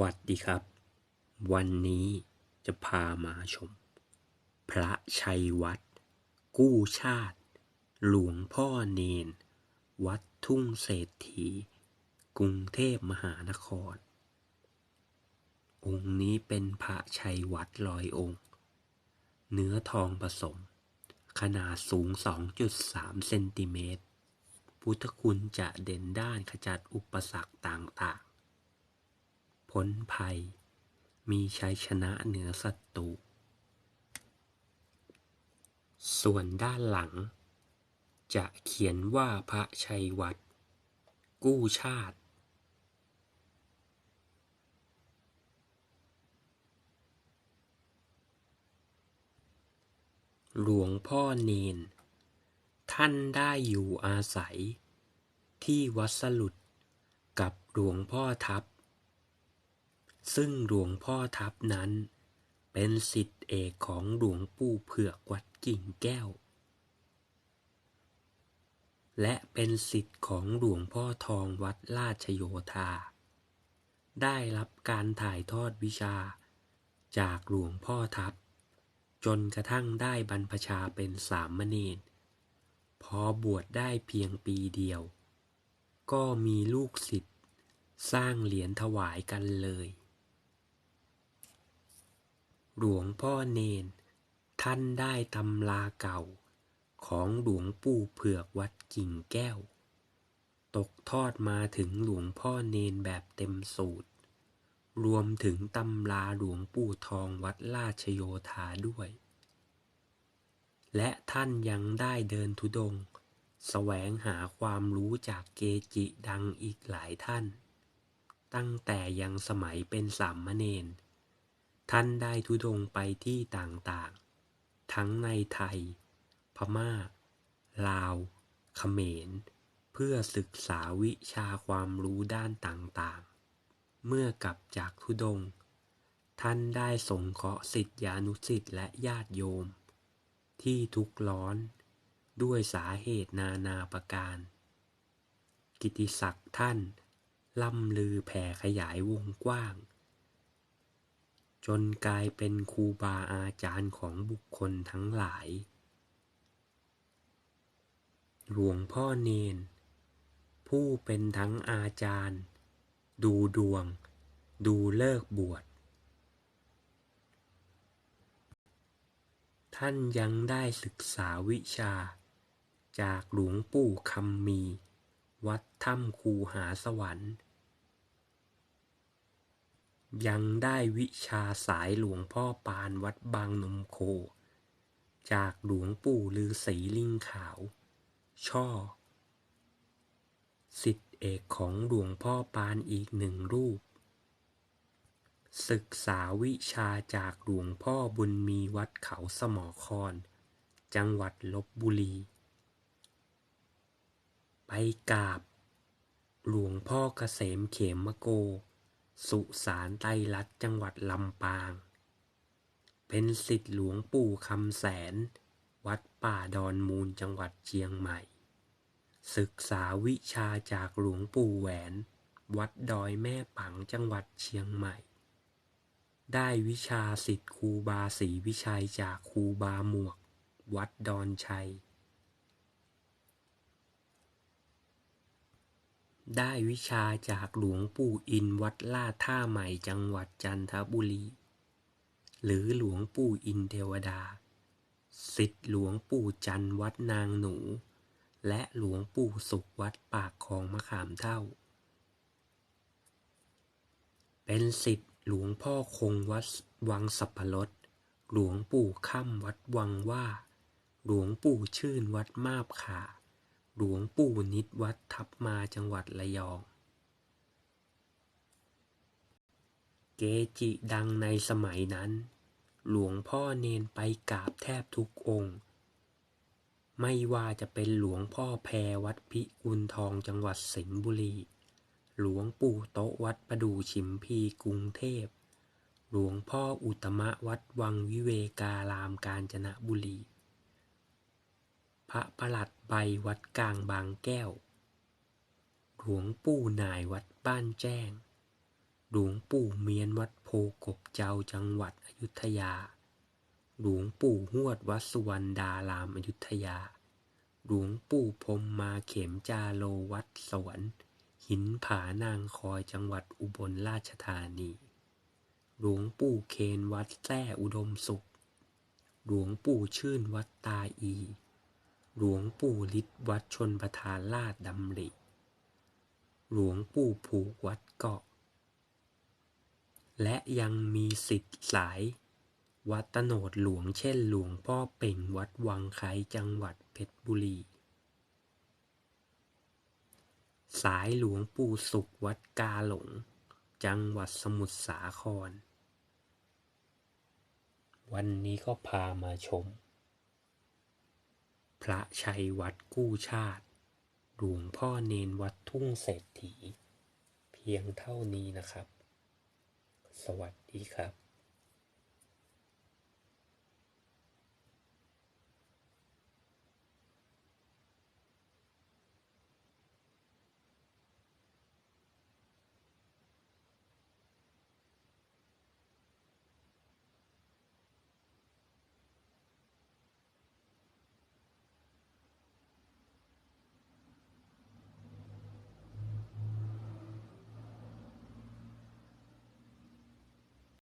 วัสดีครับ วันนี้จะพามาชม พระชัยวัด กู้ชาติ หลวงพ่อเนน วัดทุ่งเศรษฐี กรุงเทพมหานคร องค์นี้เป็นพระชัยวัดลอยองค์ เนื้อทองผสม ขนาดสูง 2.3 เซนติเมตร พุทธคุณจะเด่นด้านขจัดอุปสรรคต่างๆ พ้นภัย มีชัยชนะเหนือศัตรู ส่วนด้านหลัง จะเขียนว่าพระชัยวัดกู้ชาติ หลวงพ่อเนน ท่านได้อยู่อาศัย ที่วัดสลุดกับหลวงพ่อทับ ซึ่งหลวงพ่อทับนั้น เป็นสิทธิเอกของหลวงปู่เผือกวัดกิ่งแก้ว และเป็นสิทธิ์ของหลวงพ่อทองวัดราชโยธา ได้รับการถ่ายทอดวิชา จากหลวงพ่อทับ จนกระทั่งได้บรรพชาเป็นสามเณรพอบวชได้เพียงปีเดียว ก็มีลูกศิษย์สร้างเหรียญถวายกันเลย หลวงพ่อเนน ท่านได้ตำราเก่า ของหลวงปู่เผือกวัดกิ่งแก้ว ตกทอดมาถึงหลวงพ่อเนนแบบเต็มสูตร รวมถึงตำราหลวงปู่ทองวัดราชโยธาด้วย และท่านยังได้เดินทุดงค์แสวงหาความรู้จากเกจิดังอีกหลายท่าน ตั้งแต่ยังสมัยเป็นสามเณร ท่านได้ทุดงไปที่ต่างๆ ทั้งในไทย พม่า ลาว เขมร เพื่อศึกษาวิชาความรู้ด้านต่างๆ เมื่อกลับจากทุดง ท่านได้สงเคราะห์ศิษยานุศิษย์และญาติโยม ที่ทุกข์ร้อนด้วยสาเหตุนานาประการ กิติศักดิ์ท่านล่ำลือแผ่ขยายวงกว้าง จนกลายเป็นครูบาอาจารย์ของบุคคลทั้งหลาย หลวงพ่อเนน ผู้เป็นทั้งอาจารย์ ดูดวง ดูเลิกบวช ท่านยังได้ศึกษาวิชา จากหลวงปู่คำมี วัดถ้ำคูหาสวรรค์ ยังได้วิชาสายหลวงพ่อปานวัดบางนมโค จากหลวงปู่ลือศรีลิงขาว ช่อ สิทธิเอกของหลวงพ่อปานอีกหนึ่งรูป ศึกษาวิชาจากหลวงพ่อบุญมีวัดเขาสมอครจังหวัดลบบุรี ไปกราบ หลวงพ่อเกษมเขมโก สุสานไตรลัดจังหวัดลำปาง เป็นสิทธิหลวงปู่คำแสน วัดป่าดอนมูลจังหวัดเชียงใหม่ ศึกษาวิชาจากหลวงปู่แหวน วัดดอยแม่ปังจังหวัดเชียงใหม่ ได้วิชาสิทธิครูบาศรีวิชัยจากครูบาหมวก วัดดอนชัย ได้วิชาจากหลวงปู่อินวัดลาดท่าใหม่จังหวัดจันทบุรี หรือหลวงปู่อินเทวดาสิทธิหลวงปู่จันวัดนางหนู และหลวงปู่สุขวัดปากคลองมะขามเท่า เป็นสิทธิหลวงพ่อคงวัดวังสับพรสหลวงปู่ค่ำวัดวังว่า หลวงปู่ชื่นวัดมาบขา หลวงปู่นิดวัดทับมาจังหวัดระยอง เกจิดังในสมัยนั้น หลวงพ่อเนนไปกราบแทบทุกองค์ ไม่ว่าจะเป็นหลวงพ่อแพรวัดพิกุลทองจังหวัดสิงห์บุรี หลวงปู่โตวัดประดู่ฉิมพีกรุงเทพ หลวงพ่ออุตมะวัดวังวิเวการามกาญจนบุรี พระประหลัดใบวัดกลางบางแก้ว หลวงปู่นายวัดบ้านแจ้ง หลวงปู่เมียนวัดโพกบเจ้าจังหวัดอยุธยา หลวงปู่หวดวัดสุวรรณดารามอยุธยา หลวงปู่พรมมาเข็มจาโลวัดสวรรค์หินผานางคอยจังหวัดอุบลราชธานี หลวงปู่เคนวัดแท้อุดมสุข หลวงปู่ชื่นวัดตาอี หลวงปู่ฤทธิ์วัดชนประทานลาดดำริ หลวงปู่ผูกวัดเกาะ และยังมีสิทธิ์สาย วัดตโนดหลวงเช่นหลวงพ่อเป่งวัดวังไคจังหวัดเพชรบุรี สายหลวงปู่สุขวัดกาหลง จังหวัดสมุทรสาคร วันนี้ก็พามาชม พระชัยวัดกู้ชาติ หลวงพ่อเนนวัดทุ่งเศรษฐี เพียงเท่านี้นะครับ สวัสดีครับ